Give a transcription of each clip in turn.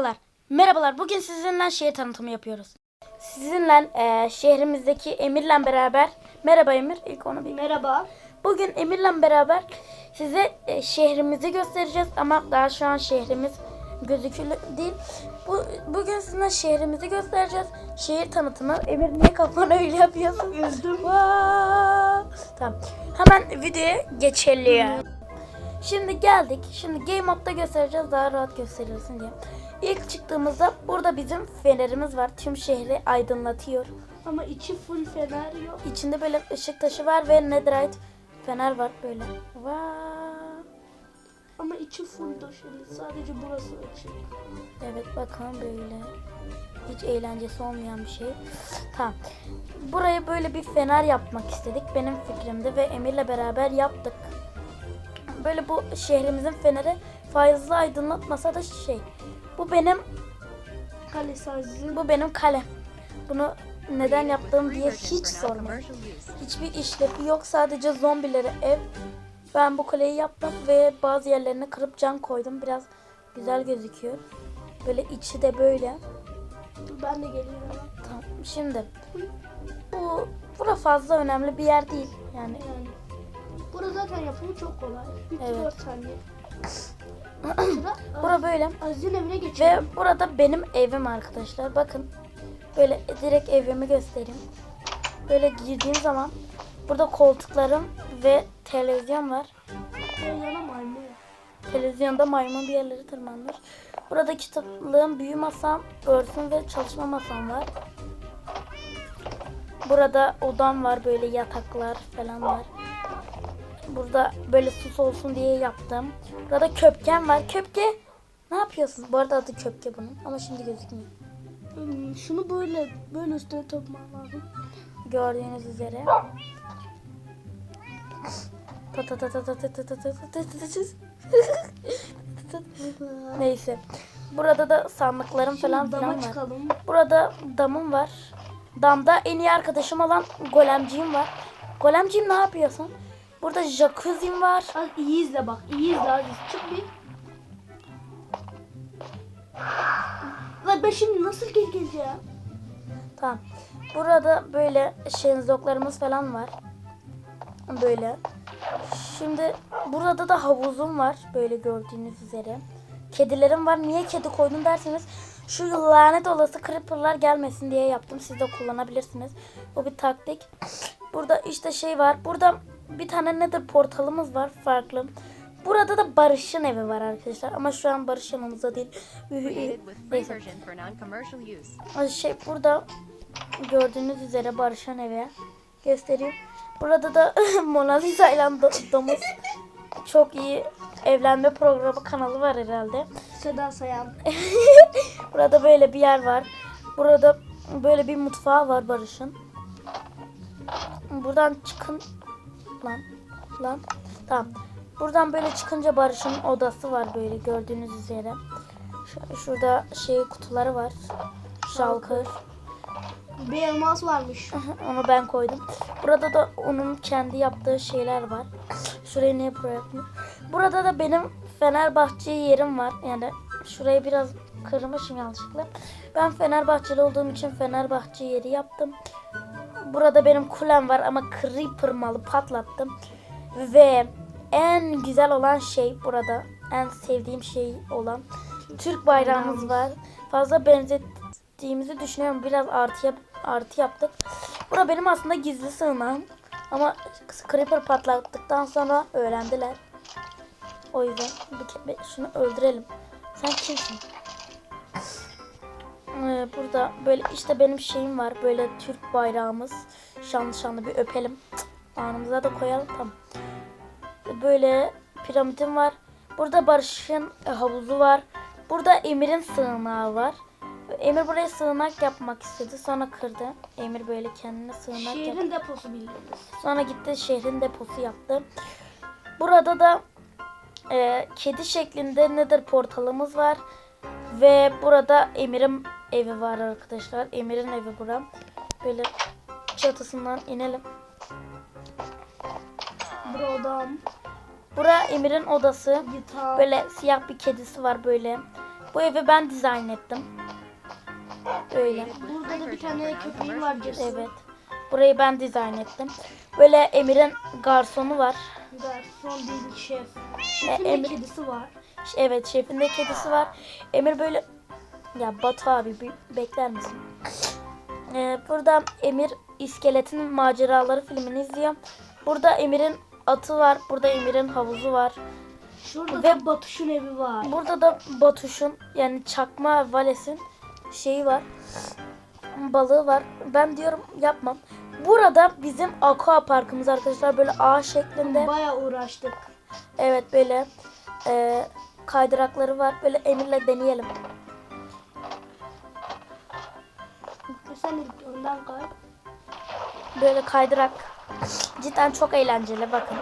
Merhabalar. Merhabalar. Bugün sizinle şehir tanıtımı yapıyoruz. Sizinle e, şehrimizdeki Emir'le beraber Merhaba Emir. İlk onu bir Merhaba. Bugün Emir'le beraber size e, şehrimizi göstereceğiz ama daha şu an şehrimiz gözükülü değil. Bu bugün sizinle şehrimizi göstereceğiz. Şehir tanıtımı. Emir niye kafanı öyle yapıyorsun? Üzdüm. Tamam. Hemen videoya geçelim. Şimdi geldik. Şimdi game modda göstereceğiz. Daha rahat gösterilsin diye. İlk çıktığımızda burada bizim fenerimiz var. Tüm şehri aydınlatıyor. Ama içi full fener yok. İçinde böyle ışık taşı var ve netherite fener var böyle. Vaa! Ama içi full döşeli. Sadece burası açık. Evet bakın böyle. Hiç eğlencesi olmayan bir şey. Tamam. Buraya böyle bir fener yapmak istedik. Benim fikrimdi ve Emir'le beraber yaptık. Böyle bu şehrimizin feneri fazla aydınlatmasa da şey. Bu benim Kale sazı. bu benim kalem. Bunu neden yaptığım diye hiç sormayın. Hiçbir işlevi yok. Sadece zombilere ev. Ben bu kuleyi yaptım ve bazı yerlerine kırıp cam koydum. Biraz güzel gözüküyor. Böyle içi de böyle. Ben de geliyorum. Tamam. Şimdi bu bura fazla önemli bir yer değil. Yani Yani. Burada zaten yapımı çok kolay. 3 Evet. 4 saniye. Bura böyle Aziz'in evine ve geçelim. burada benim evim arkadaşlar. Bakın böyle direkt evimi göstereyim. Böyle girdiğim zaman burada koltuklarım ve televizyon var. Ve yana maymun. Televizyonda maymun bir yerleri tırmanmış. Burada kitaplığım, büyü masam, örsün ve çalışma masam var. Burada odam var böyle yataklar falan var. Burada böyle sus olsun diye yaptım. Burada köpken var. Köpke ne yapıyorsun? Bu arada adı köpke bunun ama şimdi gözükmüyor. Hmm, şunu böyle böyle üstüne topman lazım. Gördüğünüz üzere. Neyse. Burada da sandıklarım falan dama filan çıkalım. Burada damım var. Damda en iyi arkadaşım olan golemciğim var. Golemciğim ne yapıyorsun? Burada jacuzzi'm var. Az iyi izle bak. iyi izle Aziz. Çık bir. Lan ben şimdi nasıl geri geleceğim? Tamam. Burada böyle şenzoklarımız falan var. Böyle. Şimdi burada da havuzum var. Böyle gördüğünüz üzere. Kedilerim var. Niye kedi koydun derseniz şu lanet olası creeper'lar gelmesin diye yaptım. Siz de kullanabilirsiniz. Bu bir taktik. Burada işte şey var. Burada bir tane nedir portalımız var farklı. Burada da Barış'ın evi var arkadaşlar. Ama şu an Barış yanımızda değil. Şey burada gördüğünüz üzere Barış'ın evi. Göstereyim. Burada da Mona Lisa ile do- domuz çok iyi evlenme programı kanalı var herhalde. Seda Sayan. Burada böyle bir yer var. Burada böyle bir mutfağı var Barış'ın. Buradan çıkın lan lan tamam. Buradan böyle çıkınca Barış'ın odası var böyle gördüğünüz üzere. Şu- Şurada şey kutuları var. Şalkır. Bir elmas varmış. Onu ben koydum. Burada da onun kendi yaptığı şeyler var. Şurayı niye buraya yaptım? Burada da benim Fenerbahçe yerim var. Yani şurayı biraz kırmışım yanlışlıkla. Ben Fenerbahçeli olduğum için Fenerbahçe yeri yaptım. Burada benim kulem var ama creeper malı patlattım. Ve en güzel olan şey burada. En sevdiğim şey olan Türk bayrağımız var. Fazla benzettiğimizi düşünüyorum. Biraz artı, yap, artı yaptık. Bura benim aslında gizli sığınağım. Ama Creeper patlattıktan sonra öğrendiler. O yüzden şunu öldürelim. Sen kimsin? Ee, burada böyle işte benim şeyim var. Böyle Türk bayrağımız. Şanlı şanlı bir öpelim. Anımıza da koyalım. Tamam. Böyle piramidim var. Burada Barış'ın e, havuzu var. Burada Emir'in sığınağı var. Emir buraya sığınak yapmak istedi. Sonra kırdı. Emir böyle kendine sığınak yaptı. Şehrin deposu bildiğiniz. Sonra gitti şehrin deposu yaptı. Burada da e, kedi şeklinde nedir portalımız var. Ve burada Emir'in evi var arkadaşlar. Emir'in evi bura. Böyle çatısından inelim. Brodam. Bura Emir'in odası. Gitar. Böyle siyah bir kedisi var böyle. Bu evi ben dizayn ettim. Öyle. Burada da bir tane köpeğim var. Jesse. Evet. Burayı ben dizayn ettim. Böyle Emir'in garsonu var. Garson değil şef. E, Şefin de Emir- kedisi var. Evet şefinde kedisi var. Emir böyle ya Batu abi bir bekler misin? Ee, burada Emir iskeletin maceraları filmini izliyor. Burada Emir'in atı var. Burada Emir'in havuzu var. Şurada Ve- da Batuş'un evi var. Burada da Batuş'un yani Çakma Vales'in şeyi var. Balığı var. Ben diyorum yapmam. Burada bizim aqua parkımız arkadaşlar böyle ağ şeklinde. Baya uğraştık. Evet böyle e, kaydırakları var. Böyle Emir'le deneyelim. Sen ilk önden kay. Böyle kaydırak. Cidden çok eğlenceli bakın.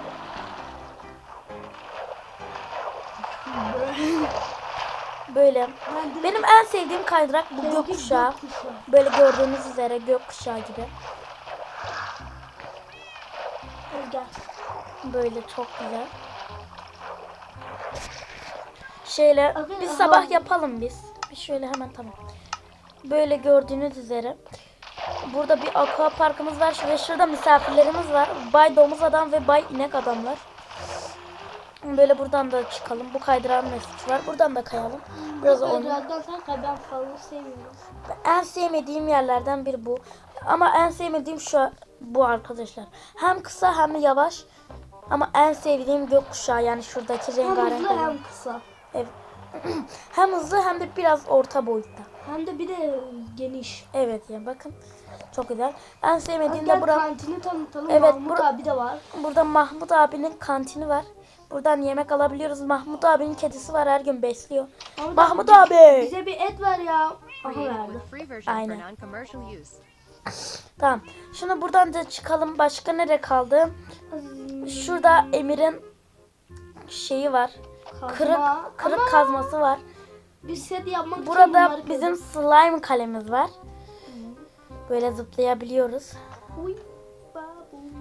Böyle. Benim en sevdiğim kaydırak bu gökkuşağı. Böyle gördüğünüz üzere gökkuşağı gibi. Böyle çok güzel. Şöyle bir sabah yapalım biz. Bir şöyle hemen tamam. Böyle gördüğünüz üzere. Burada bir aqua parkımız var ve şurada misafirlerimiz var. Bay Domuz Adam ve Bay İnek Adamlar. Böyle buradan da çıkalım. Bu kaydırağın ne suçu var? Buradan da kayalım. Biraz onu. Ben fazla sevmiyorum. En sevmediğim yerlerden biri bu. Ama en sevmediğim şu bu arkadaşlar. Hem kısa hem yavaş. Ama en sevdiğim gökkuşağı yani şuradaki Hem rengarenk. hızlı olan. hem kısa. Evet. hem hızlı hem de biraz orta boyutta. Hem de bir de geniş. Evet ya bakın. Çok güzel. En sevmediğim de bura. kantini tanıtalım. Evet, Mahmut abi de var. Burada Mahmut abinin kantini var. Buradan yemek alabiliyoruz. Mahmut abinin kedisi var her gün besliyor. Mahmut abi. Bize bir et ver ya. Aha verdi. Aynen. Tamam. Şimdi buradan da çıkalım. Başka nere kaldı? Şurada Emir'in şeyi var. Kazma. Kırık kırık Ama kazması var. Bir set yapmak için Burada bunları bizim slime kalemiz var. Böyle zıplayabiliyoruz.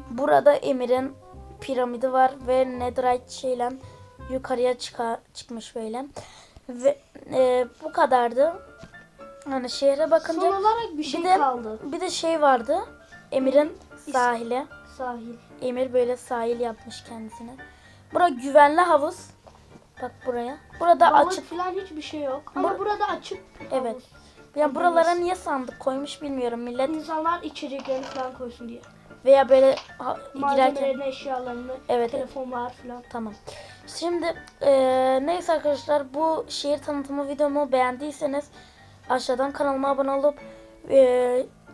Burada Emir'in piramidi var ve netherite şeyle yukarıya çıka, çıkmış böyle. Ve e, bu kadardı. Hani şehre bakınca Son olarak bir şey de- kaldı. bir de şey vardı. Emir'in sahili. Sahil. Emir böyle sahil yapmış kendisine. Bura güvenli havuz. Bak buraya. Burada Balık açık. falan hiçbir şey yok. Ama Bur- burada açık. Evet. Ya buralara niye sandık koymuş bilmiyorum millet. İnsanlar içeceklerini falan koysun diye. Veya böyle ha, girerken. Eşyalarını, Evet. telefonlar falan. Tamam. Şimdi eee, neyse arkadaşlar bu şehir tanıtımı videomu beğendiyseniz aşağıdan kanalıma abone olup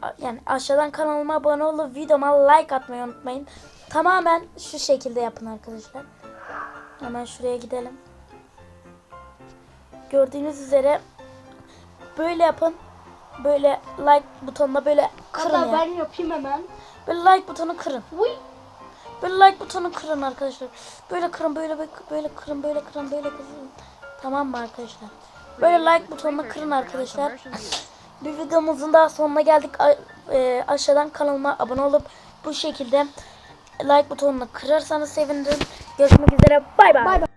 a- yani aşağıdan kanalıma abone olup videoma like atmayı unutmayın. Tamamen şu şekilde yapın arkadaşlar. Hemen şuraya gidelim. Gördüğünüz üzere böyle yapın. Böyle like butonuna böyle kırın Hatta ya. ben yapayım hemen. Böyle like butonu kırın. Uy. Böyle like butonu kırın arkadaşlar. Böyle kırın, böyle böyle böyle kırın, böyle kırın, böyle kırın. Tamam mı arkadaşlar? Böyle like butonuna version kırın arkadaşlar. Bir videomuzun daha sonuna geldik. A- e, aşağıdan kanalıma abone olup bu şekilde like butonuna kırarsanız sevinirim. Görüşmek üzere. Bay bay.